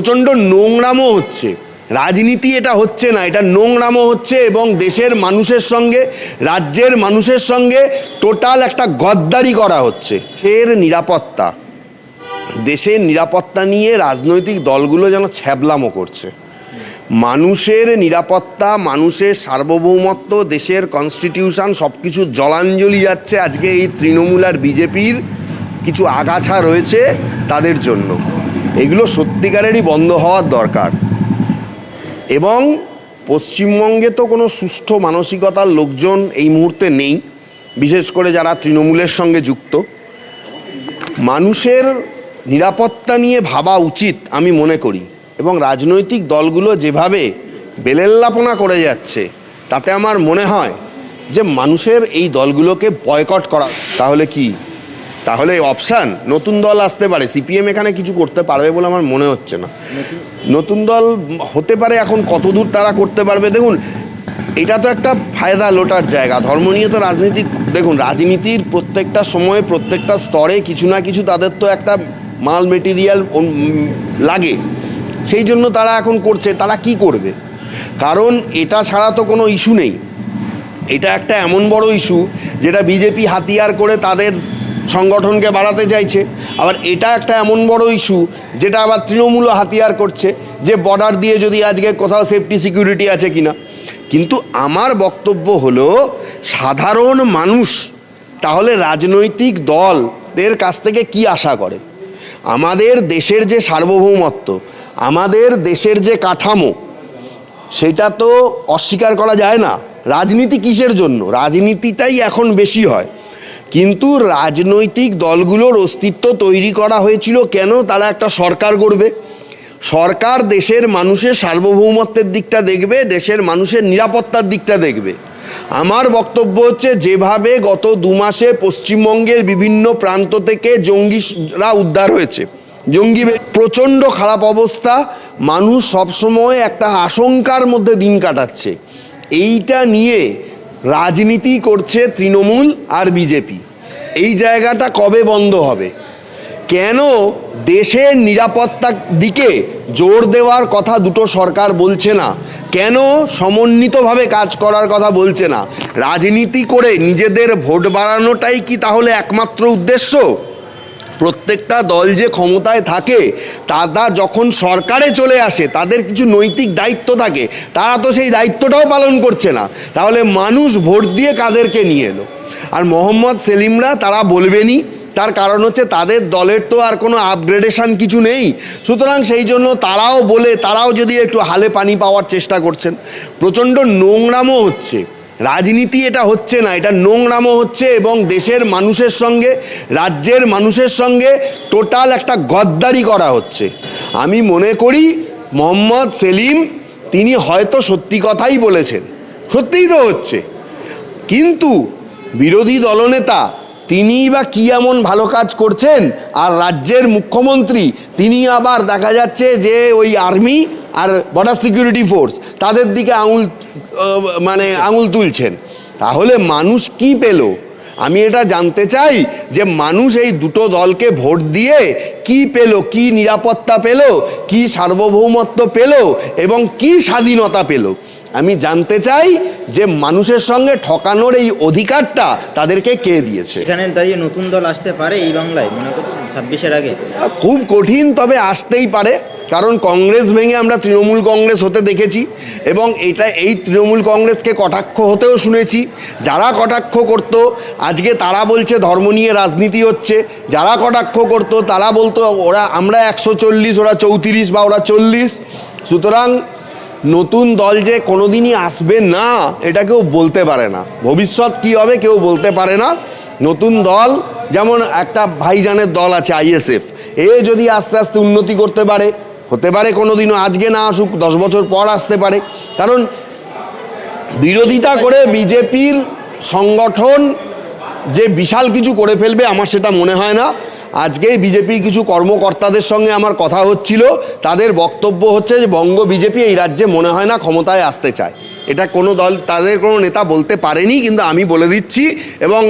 প্রচণ্ড নোংরামও হচ্ছে। রাজনীতি এটা হচ্ছে না, এটা নোংরামও হচ্ছে এবং দেশের মানুষের সঙ্গে, রাজ্যের মানুষের সঙ্গে টোটাল একটা গদ্দারি করা হচ্ছে। ফের নিরাপত্তা, দেশের নিরাপত্তা নিয়ে রাজনৈতিক দলগুলো যেন ছ্যাবলামো করছে। মানুষের নিরাপত্তা, মানুষের সার্বভৌমত্ব, দেশের কনস্টিটিউশন সব কিছু জলাঞ্জলি যাচ্ছে আজকে এই তৃণমূল আর বিজেপির কিছু আগাছা রয়েছে তাদের জন্য। এগুলো সত্যিকারেরই বন্ধ হওয়ার দরকার। এবং পশ্চিমবঙ্গে তো কোনো সুষ্ঠু মানসিকতার লোকজন এই মুহূর্তে নেই, বিশেষ করে যারা তৃণমূলের সঙ্গে যুক্ত। মানুষের নিরাপত্তা নিয়ে ভাবা উচিত আমি মনে করি। এবং রাজনৈতিক দলগুলো যেভাবে বেলেল্লাপনা করে যাচ্ছে, তাতে আমার মনে হয় যে মানুষের এই দলগুলোকে বয়কট করা, তাহলে কি? তাহলে অপশান নতুন দল আসতে পারে। সিপিএম এখানে কিছু করতে পারবে বলে আমার মনে হচ্ছে না। নতুন দল হতে পারে এখন, কতদূর তারা করতে পারবে? দেখুন, এটা তো একটা ফায়দা লোটার জায়গা। ধর্ম নিয়ে তো রাজনীতি, দেখুন, রাজনীতির প্রত্যেকটা সময়ে, প্রত্যেকটা স্তরে কিছু না কিছু তাদের তো একটা মাল মেটেরিয়াল লাগে। সেই জন্য তারা এখন করছে, তারা কি করবে? কারণ এটা ছাড়া তো কোনো ইস্যু নেই। এটা একটা এমন বড় ইস্যু যেটা বিজেপি হাতিয়ার করে তাদের সংগঠনকে বাড়াতে চাইছে। আবার এটা একটা এমন বড় ইস্যু যেটা আবার তৃণমূল হাতিয়ার করছে, যে বর্ডার দিয়ে যদি আজকে কোথাও সেফটি সিকিউরিটি আছে কিনা। কিন্তু আমার বক্তব্য হলো, সাধারণ মানুষ, তাহলে রাজনৈতিক দলদের কাছ থেকে কি আশা করে? আমাদের দেশের যে সার্বভৌমত্ব, আমাদের দেশের যে কাঠামো, সেটা তো অস্বীকার করা যায় না। রাজনীতি কিসের জন্য? রাজনীতিটাই এখন বেশি হয়। কিন্তু রাজনৈতিক দলগুলোর অস্তিত্ব তৈরি করা হয়েছিল কেন তারা একটা সরকার গড়বে? সরকার দেশের মানুষের সার্বভৌমত্বের দিকটা দেখবে, দেশের মানুষের নিরাপত্তার দিকটা দেখবে। আমার বক্তব্য হচ্ছে যেভাবে গত দু মাসে পশ্চিমবঙ্গের বিভিন্ন প্রান্ত থেকে জঙ্গিরা উদ্ধার হয়েছে। জঙ্গি প্রচণ্ড খারাপ অবস্থা, মানুষ সবসময় একটা আশঙ্কার মধ্যে দিন কাটাচ্ছে। এইটা নিয়ে রাজনীতি করছে তৃণমূল আর বিজেপি। এই জায়গাটা কবে বন্ধ হবে? কেন দেশের নিরাপত্তার দিকে জোর দেওয়ার কথা দুটো সরকার বলছে না? কেন সমন্বিতভাবে কাজ করার কথা বলছে না? রাজনীতি করে নিজেদের ভোট বাড়ানোটাই কি তাহলে একমাত্র উদ্দেশ্য? প্রত্যেকটা দল যে ক্ষমতায় থাকে তারা যখন সরকারে চলে আসে, তাদের কিছু নৈতিক দায়িত্ব থাকে, তারা তো সেই দায়িত্বটাও পালন করছে না। তাহলে মানুষ ভোট দিয়ে কাদেরকে নিয়ে এলো? আর মোহাম্মদ সেলিমরা তারা বলবেনই, তার কারণ হচ্ছে তাদের দলের তো আর কোনো আপগ্রেডেশন কিছু নেই। সুতরাং সেই জন্য তারাও বলে, তারাও যদি একটু হালে পানি পাওয়ার চেষ্টা করছেন। প্রচণ্ড নোংরামও হচ্ছে। রাজনীতি এটা হচ্ছে না, এটা নোংরামও হচ্ছে এবং দেশের মানুষের সঙ্গে, রাজ্যের মানুষের সঙ্গে টোটাল একটা গদ্দারি করা হচ্ছে। আমি মনে করি মোহাম্মদ সেলিম, তিনি হয়তো সত্যি কথাই বলেছেন, সত্যিই তো হচ্ছে। কিন্তু বিরোধী দলনেতা তিনি বা কি এমন ভালো কাজ করছেন? আর রাজ্যের মুখ্যমন্ত্রী, তিনি আবার দেখা যাচ্ছে যে ওই আর্মি আর বর্ডার সিকিউরিটি ফোর্স তাদের দিকে আঙুল মানে আঙুল তুলছেন। তাহলে মানুষ কি পেল? আমি এটা জানতে চাই যে মানুষ এই দুটো দলকে ভোট দিয়ে কি পেল, কি নিরাপত্তা পেল, কি সার্বভৌমত্ব পেল এবং কি স্বাধীনতা পেল। আমি জানতে চাই যে মানুষের সঙ্গে ঠকানোর এই অধিকারটা তাদেরকে কে দিয়েছে? এখানে দাঁড়িয়ে নতুন দল আসতে পারে এই বাংলায় মনে করছেন? ছাব্বিশের আগে। খুব কঠিন তবে আসতেই পারে। কারণ কংগ্রেস ভেঙে আমরা তৃণমূল কংগ্রেস হতে দেখেছি এবং এটা এই তৃণমূল কংগ্রেসকে কটাক্ষ হতেও শুনেছি। যারা কটাক্ষ করত আজকে তারা বলছে ধর্ম নিয়ে রাজনীতি হচ্ছে। যারা কটাক্ষ করত তারা বলতো ওরা আমরা একশো চল্লিশ ওরা চৌত্রিশ বা ওরা চল্লিশ। সুতরাং নতুন দল যে কোনোদিনই আসবে না, এটা কেউ বলতে পারে না। ভবিষ্যৎ কি হবে কেউ বলতে পারে না। নতুন দল, যেমন একটা ভাইজানের দল আছে আইএসএফ, এ যদি আস্তে আস্তে উন্নতি করতে পারে, হতে পারে কোনোদিনও আজকে না আসুক, দশ বছর পর আসতে পারে। কারণ বিরোধিতা করে বিজেপির সংগঠন যে বিশাল কিছু করে ফেলবে, আমার সেটা মনে হয় না। আজকে বিজেপি কিছু কর্মকর্তাদের সঙ্গে আমার কথা হচ্ছিল। তাদের বক্তব্য হচ্ছে যে বঙ্গ বিজেপি এই রাজ্যে মনে হয় না ক্ষমতায় আসতে চায়। এটা কোনো দল, তাদের কোনো নেতা বলতে পারেনি, কিন্তু আমি বলে দিচ্ছি এবং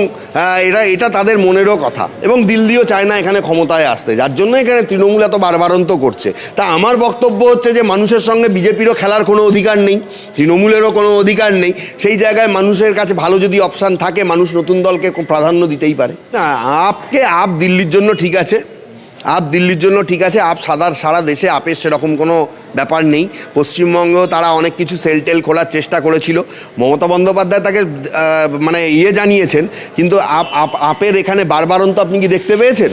এটা এটা তাদের মনেরও কথা। এবং দিল্লিও চায় না এখানে ক্ষমতায় আসতে, যার জন্য এখানে তৃণমূল এত বারবারন্ত করছে। তা আমার বক্তব্য হচ্ছে যে, মানুষের সঙ্গে বিজেপিরও খেলার কোনো অধিকার নেই, তৃণমূলেরও কোনো অধিকার নেই, সেই জায়গায় মানুষের কাছে ভালো যদি অপশান থাকে, মানুষ নতুন দলকে প্রাধান্য দিতেই পারে। না, আপকে আপ দিল্লির জন্য ঠিক আছে আপ দিল্লির জন্য ঠিক আছে, আপ সাদার সারা দেশে আপের সেরকম কোনো ব্যাপার নেই। পশ্চিমবঙ্গ তারা অনেক কিছু সেল টেল খোলার চেষ্টা করেছিল। মমতা বন্দ্যোপাধ্যায় তাকে মানে ইয়ে জানিয়েছেন, কিন্তু আপ আপ, আপের এখানে বারবারন্ত আপনি কি দেখতে পেয়েছেন?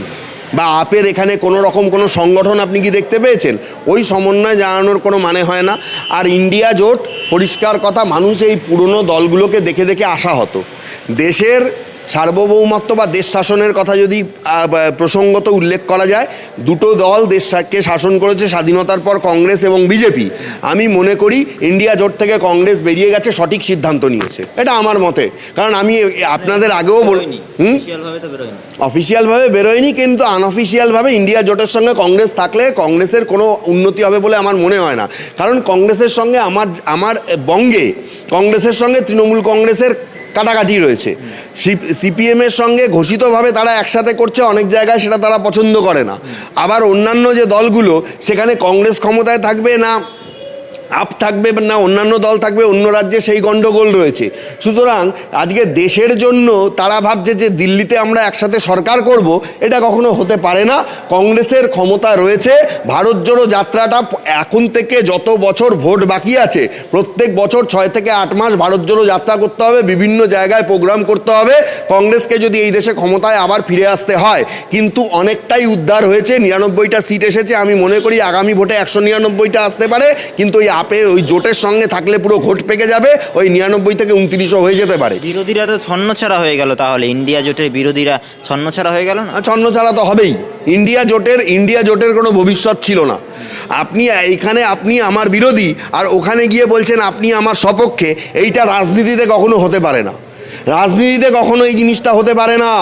বা আপের এখানে কোনো রকম কোনো সংগঠন আপনি কি দেখতে পেয়েছেন? ওই সমন্বয় জানানোর কোনো মানে হয় না। আর ইন্ডিয়া জোট, পরিষ্কার কথা, মানুষ এই পুরনো দলগুলোকে দেখে দেখে আসা হতো দেশের সার্বভৌমত্ব বা দেশ শাসনের কথা যদি প্রসঙ্গত উল্লেখ করা যায় দুটো দল দেশকে শাসন করেছে স্বাধীনতার পর কংগ্রেস এবং বিজেপি। আমি মনে করি ইন্ডিয়া জোট থেকে কংগ্রেস বেরিয়ে গেছে সঠিক সিদ্ধান্ত নিয়েছে। এটা আমার মতে। কারণ আমি আপনাদের আগেও বল বেরোয়নি। হুম? অফিসিয়ালভাবে বেরোয়নি। অফিসিয়ালভাবে বেরোয়নি কিন্তু আনঅফিসিয়ালভাবে ইন্ডিয়া জোটের সঙ্গে কংগ্রেস থাকলে কংগ্রেসের কোনো উন্নতি হবে বলে আমার মনে হয় না। কারণ কংগ্রেসের সঙ্গে আমার আমার বঙ্গে কংগ্রেসের সঙ্গে তৃণমূল কংগ্রেসের কাটাকাটি রয়েছে। সিপিএমের সঙ্গে ঘোষিতভাবে তারা একসাথে করছে, অনেক জায়গায় সেটা তারা পছন্দ করে না। আবার অন্যান্য যে দলগুলো, সেখানে কংগ্রেস ক্ষমতায় থাকবে না আপ থাকবে না, অন্যান্য দল থাকবে, অন্য রাজ্যে সেই গণ্ডগোল রয়েছে। সুতরাং আজকে দেশের জন্য তারা ভাবছে যে দিল্লিতে আমরা একসাথে সরকার করব, এটা কখনো হতে পারে না। কংগ্রেসের ক্ষমতা রয়েছে, ভারত জোড়ো যাত্রাটা এখন থেকে যত বছর ভোট বাকি আছে, প্রত্যেক বছর ছয় থেকে আট মাস ভারত জোড়ো যাত্রা করতে হবে, বিভিন্ন জায়গায় প্রোগ্রাম করতে হবে। কংগ্রেসকে যদি এই দেশে ক্ষমতায় আবার ফিরে আসতে হয়, কিন্তু অনেকটাই উদ্ধার হয়েছে, নিরানব্বইটা সিট এসেছে, আমি মনে করি আগামী ভোটে একশো নিরানব্বইটা আসতে পারে, কিন্তু ওই আপে ওই জোটের সঙ্গে থাকলে পুরো ভোট পেকে যাবে ওই নিরানব্বই থেকে উনত্রিশও হয়ে যেতে পারে। বিরোধীরা তো ছন্নছাড়া হয়ে গেল তাহলে ইন্ডিয়া জোটের বিরোধীরা ছন্নছাড়া হয়ে গেল না? আর ছন্ন ছাড়া তো হবেই। ইন্ডিয়া জোটের ইন্ডিয়া জোটের কোনো ভবিষ্যৎ ছিল না। আপনি এইখানে আপনি আমার বিরোধী আর ওখানে গিয়ে বলছেন আপনি আমার সপক্ষে এইটা রাজনীতিতে কখনো হতে পারে না। রাজনীতিতে কখনো এই জিনিসটা হতে পারে না।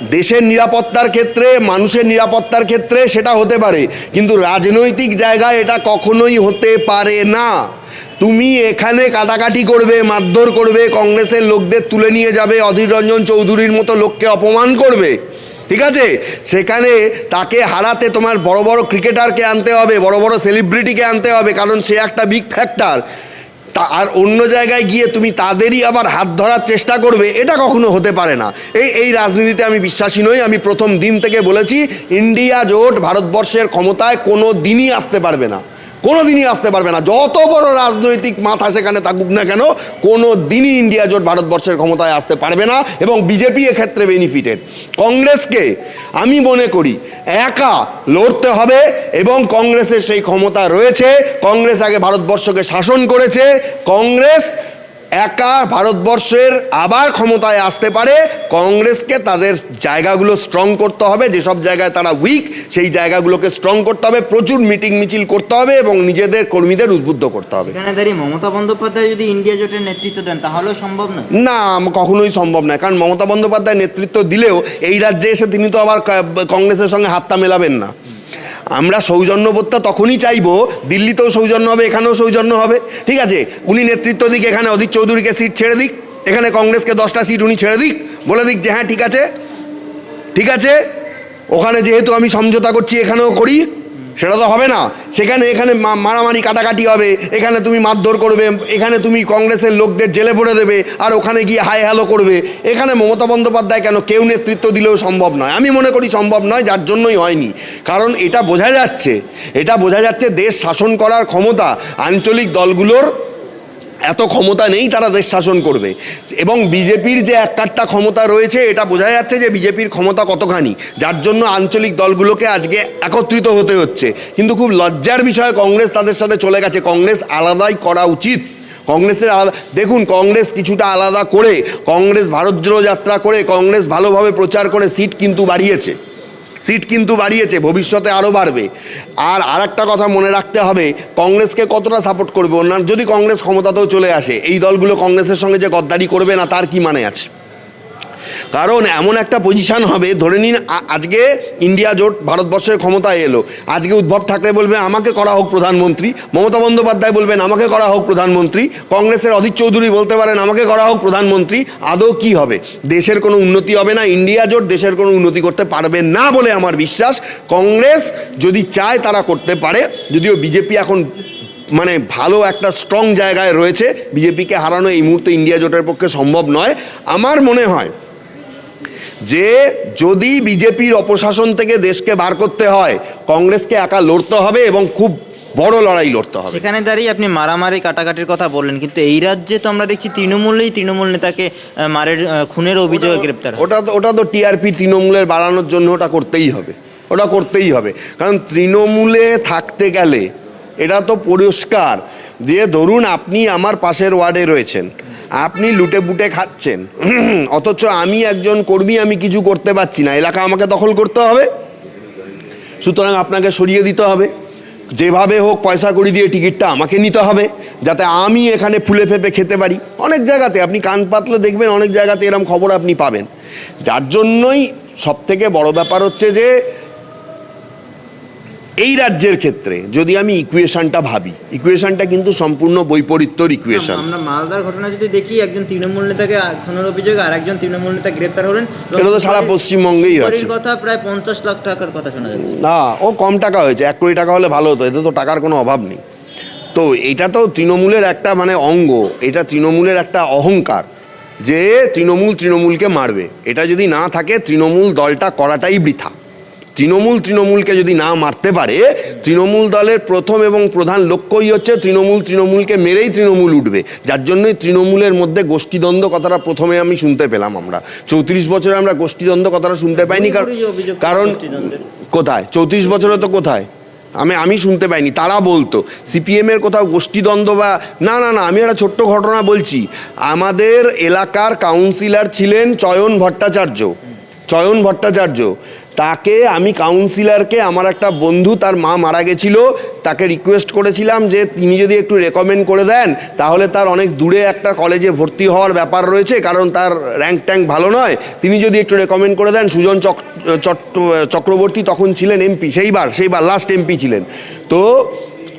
দেশের নিরাপত্তার ক্ষেত্রে, মানুষের নিরাপত্তার ক্ষেত্রে সেটা হতে পারে। কিন্তু রাজনৈতিক জায়গায় এটা কখনোই হতে পারে না। তুমি এখানে কাটাকাটি করবে, মারধর করবে, কংগ্রেসের লোকদের তুলে নিয়ে যাবে, অধীর রঞ্জন চৌধুরীর মতো লোককে অপমান করবে। ঠিক আছে? সেখানে তাকে হারাতে তোমার বড় বড় ক্রিকেটারকে আনতে হবে, বড় বড় সেলিব্রিটিকে আনতে হবে, কারণ সে একটা বিগ ফ্যাক্টর তা আর অন্য জায়গায় গিয়ে তুমি তাদেরই আবার হাত ধরার চেষ্টা করবে, এটা কখনো হতে পারে না। এই এই রাজনীতিতে আমি বিশ্বাসী নই, আমি প্রথম দিন থেকে বলেছি, ইন্ডিয়া জোট ভারতবর্ষের ক্ষমতায় কোনো দিনই আসতে পারবে না। কোনো দিনই আসতে পারবে না। যত বড় রাজনৈতিক মাথা সেখানে থাকুক না কেন কোনো দিনই ইন্ডিয়া জোট ভারতবর্ষের ক্ষমতায় আসতে পারবে না এবং বিজেপি ক্ষেত্রে বেনিফিটেড কংগ্রেসকে আমি মনে করি একা লড়তে হবে এবং কংগ্রেসের সেই ক্ষমতা রয়েছে। কংগ্রেস আগে ভারতবর্ষকে শাসন করেছে। কংগ্রেস একা ভারতবর্ষের আবার ক্ষমতায় আসতে পারে কংগ্রেসকে তাদের জায়গাগুলো স্ট্রং করতে হবে যেসব জায়গায় তারা উইক সেই জায়গাগুলোকে স্ট্রং করতে হবে প্রচুর মিটিং মিছিল করতে হবে এবং নিজেদের কর্মীদের উদ্বুদ্ধ করতে হবে। এখানে দাঁড়িয়ে মমতা বন্দ্যোপাধ্যায় যদি ইন্ডিয়া জোটের নেতৃত্ব দেন তাহলেও সম্ভব না না কখনোই সম্ভব নয় কারণ মমতা বন্দ্যোপাধ্যায় নেতৃত্ব দিলেও এই রাজ্যে এসে তিনি তো আবার কংগ্রেসের সঙ্গে হাতটা মেলাবেন না। আমরা সৌজন্যবোধটা তখনই চাইব, দিল্লিতেও সৌজন্য হবে, এখানেও সৌজন্য হবে। ঠিক আছে? উনি নেতৃত্ব দিক, এখানে অধীর চৌধুরীকে সিট ছেড়ে দিক, এখানে কংগ্রেসকে দশটা সিট উনি ছেড়ে দিক, বলে দিক যে হ্যাঁ ঠিক আছে। ঠিক আছে? ওখানে যেহেতু আমি সমঝোতা করছি, এখানেও করি। সেটা তো হবে না। সেখানে এখানে মারামারি কাটাকাটি হবে। এখানে তুমি মারধর করবে। এখানে তুমি কংগ্রেসের লোকদের জেলে পড়ে দেবে। আর ওখানে গিয়ে হাই হ্যালো করবে। এখানে মমতা বন্দ্যোপাধ্যায় কেন কেউ নেতৃত্ব দিলেও সম্ভব নয়? আমি মনে করি সম্ভব নয়, যার জন্যই হয়নি। কারণ এটা বোঝা যাচ্ছে, এটা বোঝা যাচ্ছে দেশ শাসন করার ক্ষমতা আঞ্চলিক দলগুলোর এত ক্ষমতা নেই তারা দেশ শাসন করবে। এবং বিজেপির যে এক কাট্টা ক্ষমতা রয়েছে, এটা বোঝা যাচ্ছে যে বিজেপির ক্ষমতা কতখানি। যার জন্য আঞ্চলিক দলগুলোকে আজকে একত্রিত হতে হচ্ছে। কিন্তু খুব লজ্জার বিষয়, কংগ্রেস তাদের সাথে চলে গেছে। কংগ্রেস আলাদাই করা উচিত। কংগ্রেসের দেখুন, কংগ্রেস কিছুটা আলাদা করে, কংগ্রেস ভারত জোড়ো যাত্রা করে, কংগ্রেস ভালোভাবে প্রচার করে, সিট কিন্তু বাড়িয়েছে। সিট কিন্তু বাড়িয়েছে, ভবিষ্যতে আরও বাড়বে। আর আরেকটা কথা মনে রাখতে হবে, কংগ্রেসকে কতটা সাপোর্ট করবে অন্যান্য যদি কংগ্রেস ক্ষমতাতেও চলে আসে, এই দলগুলো কংগ্রেসের সঙ্গে যে গদ্দারি করবে না, তার কি মানে আছে? কারণ এমন একটা পজিশন হবে, ধরে নিন আজকে ইন্ডিয়া জোট ভারতবর্ষের ক্ষমতায় এলো। আজকে উদ্ভব ঠাকরে বলবে, আমাকে করা হোক প্রধানমন্ত্রী। মমতা বন্দ্যোপাধ্যায় বলবেন, আমাকে করা হোক প্রধানমন্ত্রী। কংগ্রেসের অধীর চৌধুরী বলতে পারেন, আমাকে করা হোক প্রধানমন্ত্রী। আদৌ কি হবে? দেশের কোনো উন্নতি হবে না। ইন্ডিয়া জোট দেশের কোনো উন্নতি করতে পারবে না বলে আমার বিশ্বাস। কংগ্রেস যদি চায় তারা করতে পারে। যদিও বিজেপি এখন মানে ভালো একটা স্ট্রং জায়গায় রয়েছে। বিজেপিকে হারানো এই মুহূর্তে ইন্ডিয়া জোটের পক্ষে সম্ভব নয়। আমার মনে হয় যে যদি বিজেপির অপশাসন থেকে দেশকে বার করতে হয় কংগ্রেসকে একা লড়তে হবে এবং খুব বড় লড়াই লড়তে হবে। সেখানে দাঁড়িয়ে আপনি মারামারি কাটাকাটির কথা বললেন কিন্তু এই রাজ্যে তো আমরা দেখছি তৃণমূলেই তৃণমূল নেতাকে মারের খুনের অভিযোগে গ্রেপ্তার ওটা তো ওটা তো টিআরপি তৃণমূলের বাড়ানোর জন্য ওটা করতেই হবে। ওটা করতেই হবে। কারণ তৃণমূলে থাকতে গেলে এটা তো পরিষ্কার। যে ধরুন আপনি আমার পাশের ওয়ার্ডে রয়েছেন আপনি লুটে পুটে খাচ্ছেন। অথচ আমি একজন কর্মী, আমি কিছু করতে পারছি না। এলাকা আমাকে দখল করতে হবে। সুতরাং আপনাকে সরিয়ে দিতে হবে। যেভাবে হোক পয়সা করি দিয়ে টিকিটটা আমাকে নিতে হবে, যাতে আমি এখানে ফুলে ফেপে খেতে পারি। অনেক জায়গাতে, আপনি কান পাতলে দেখবেন, অনেক জায়গাতে এরম খবর আপনি পাবেন। যার জন্যই সব থেকে বড় ব্যাপার হচ্ছে যে এই রাজ্যের ক্ষেত্রে যদি আমি ইকুয়েশনটা ভাবি ইকুয়েশনটা কিন্তু সম্পূর্ণ বৈপরীত্যর ইকুয়েশন আমরা মালদার ঘটনা যদি দেখি একজন তৃণমূল নেতাকে খুনের অভিযোগে আর একজন তৃণমূল নেতা গ্রেপ্তার হলেন এটা তো সারা পশ্চিমবঙ্গেই আছে। কথা প্রায় পঞ্চাশ লাখ টাকার কথা শোনা যাচ্ছে। না ও কম টাকা হয়েছে এক কোটি টাকা হলে ভালো হতো এতে তো টাকার কোনো অভাব নেই। তো এটা তো তৃণমূলের একটা মানে অঙ্গ এটা তৃণমূলের একটা অহংকার যে তৃণমূল তৃণমূলকে মারবে। এটা যদি না থাকে তৃণমূল দলটা করাটাই বৃথা। তৃণমূল তৃণমূলকে যদি না মারতে পারে তৃণমূল দলের প্রথম এবং প্রধান লক্ষ্যই হচ্ছে তৃণমূল তৃণমূলকে মেরেই তৃণমূল উঠবে। যার জন্যই তৃণমূলের মধ্যে গোষ্ঠীদ্বন্দ্ব কথাটা প্রথমে আমি শুনতে পেলাম আমরা। চৌত্রিশ বছরে আমরা গোষ্ঠীদ্বন্দ্ব কথাটা শুনতে পাইনি কারণ কারণ কোথায়? চৌত্রিশ বছরে তো কোথায়? আমি আমি শুনতে পাইনি তারা বলতো। সিপিএমের কোথাও গোষ্ঠীদ্বন্দ্ব বা না না না আমি একটা ছোট্ট ঘটনা বলছি। আমাদের এলাকার কাউন্সিলর ছিলেন চয়ন ভট্টাচার্য। চয়ন ভট্টাচার্য। তাকে আমি কাউন্সিলরকে আমার একটা বন্ধু তার মা মারা গেছিল তাকে রিকোয়েস্ট করেছিলাম যে তিনি যদি একটু রেকমেন্ড করে দেন তাহলে তার অনেক দূরে একটা কলেজে ভর্তি হওয়ার ব্যাপার রয়েছে কারণ তার র্যাঙ্ক ট্যাঙ্ক ভালো নয়। তিনি যদি একটু রেকমেন্ড করে দেন সুজন চক চক্রবর্তী তখন ছিলেন এমপি সেইবার সেইবার লাস্ট এমপি ছিলেন। তো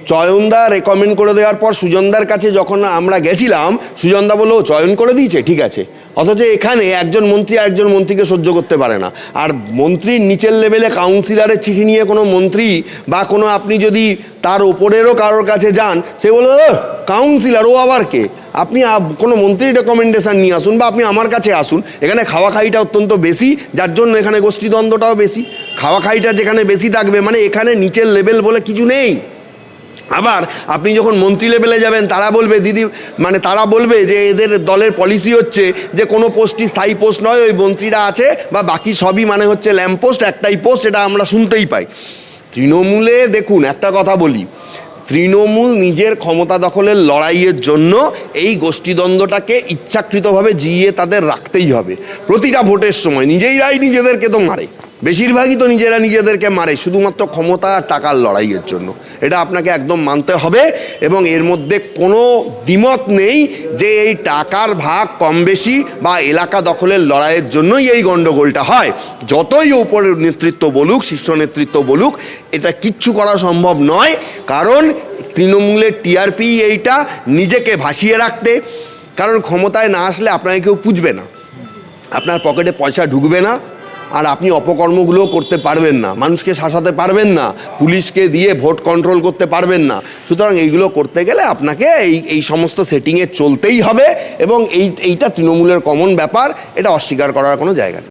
চয়নদা রেকমেন্ড করে দেওয়ার পর সুজনদার কাছে যখন আমরা গেছিলাম সুজনদা বলল "ও, চয়ন করে দিয়েছে ঠিক আছে। অথচ এখানে একজন মন্ত্রী আরেকজন মন্ত্রীকে সহ্য করতে পারে না। আর মন্ত্রীর নিচের লেভেলে কাউন্সিলরের চিঠি নিয়ে কোনো মন্ত্রী বা কোনো আপনি যদি তার ওপরেরও কারোর কাছে যান, সে বলবে কাউন্সিলর ও আবার কে? আপনি কোনো মন্ত্রীর রেকমেন্ডেশন নিয়ে আসুন বা আপনি আমার কাছে আসুন। এখানে খাওয়া খাইটা অত্যন্ত বেশি, যার জন্য এখানে গোষ্ঠীদ্বন্দ্বটাও বেশি। খাওয়া খাইটা যেখানে বেশি থাকবে মানে এখানে নিচের লেভেল বলে কিছু নেই। আবার আপনি যখন মন্ত্রী লেভেলে যাবেন, তারা বলবে, দিদি মানে তারা বলবে যে এদের দলের পলিসি হচ্ছে যে কোনো পোস্টই স্থায়ী পোস্ট নয়, ওই মন্ত্রীরা আছে বা বাকি সবই মানে হচ্ছে ল্যাম্প পোস্ট একটাই পোস্ট এটা আমরা শুনতেই পাই। তৃণমূলে দেখুন, একটা কথা বলি, তৃণমূল নিজের ক্ষমতা দখলের লড়াইয়ের জন্য এই গোষ্ঠীদ্বন্দ্বটাকে ইচ্ছাকৃতভাবে জিইয়ে তাদের রাখতেই হবে। প্রতিটা ভোটের সময়, নিজেই নিজেরাই নিজেদেরকে তো মারে। বেশিরভাগই তো নিজেরা নিজেদেরকে মারে, শুধুমাত্র ক্ষমতা আর টাকার লড়াইয়ের জন্য। এটা আপনাকে একদম মানতে হবে এবং এর মধ্যে কোনো দ্বিমত নেই যে এই টাকার ভাগ কম বেশি বা এলাকা দখলের লড়াইয়ের জন্যই এই গণ্ডগোলটা হয়। যতই উপরের নেতৃত্ব বলুক, শীর্ষ নেতৃত্ব বলুক, এটা কিচ্ছু করা সম্ভব নয়। কারণ তৃণমূলের টিআরপি এইটা নিজেকে ভাসিয়ে রাখতে, কারণ ক্ষমতায় না আসলে আপনাকে কেউ পুজবে না। আপনার পকেটে পয়সা ঢুকবে না। আর আপনি অপকর্মগুলো করতে পারবেন না। মানুষকে শাসাতে পারবেন না। পুলিশকে দিয়ে ভোট কন্ট্রোল করতে পারবেন না। সুতরাং এইগুলো করতে গেলে আপনাকে এই এই সমস্ত সেটিংয়ে চলতেই হবে এবং এই, এইটা তৃণমূলের কমন ব্যাপার। এটা অস্বীকার করার কোনো জায়গা নেই।